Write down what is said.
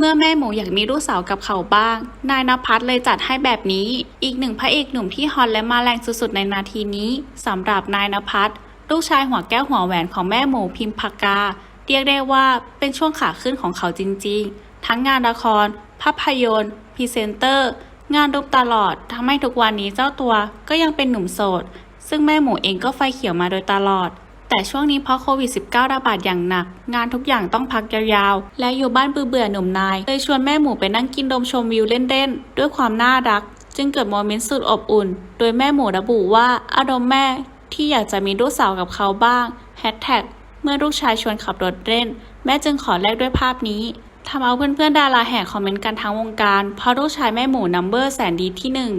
เมื่อแม่หมูอยากมีลูกสาวกับเขาบ้าง นายนภัสเลยจัดให้แบบนี้ อีกหนึ่งพระเอกหนุ่มที่ฮอตและมาแรงสุดๆในนาทีนี้สำหรับนายนภัสลูกชายหัวแก้วหัวแหวนของแม่หมูพิมพากา เรียกได้ว่าเป็นช่วงขาขึ้นของเขาจริงๆ ทั้งงานละคร ภาพยนตร์พรีเซนเตอร์ งานรูปตลอดทำให้ทุกวันนี้เจ้าตัวก็ยังเป็นหนุ่มโสด ซึ่งแม่หมูเองก็ไฟเขียวมาโดยตลอด แต่ช่วงนี้เพราะโควิด -19 ระบาดอย่างหนัก งานทุกอย่างต้องพักยาวๆ และอยู่บ้านเบื่อๆหนุ่มนายเลยชวนแม่หมูไปนั่งกินดมชมวิวเล่นๆ ด้วยความน่ารัก จึงเกิดโมเมนต์สุดอบอุ่น โดยแม่หมูระบุว่าอารมณ์แม่ที่อยากจะมีลูกสาวกับเขาบ้างแฮชแท็กเมื่อลูกชายชวนขับรถเล่น แม่จึงขอแลกด้วยภาพนี้ทำเอาเพื่อนๆดาราแห่คอมเมนต์กันทั้งวงการเพราะลูกชายแม่หมูนัมเบอร์แสนดีที่หนึ่ง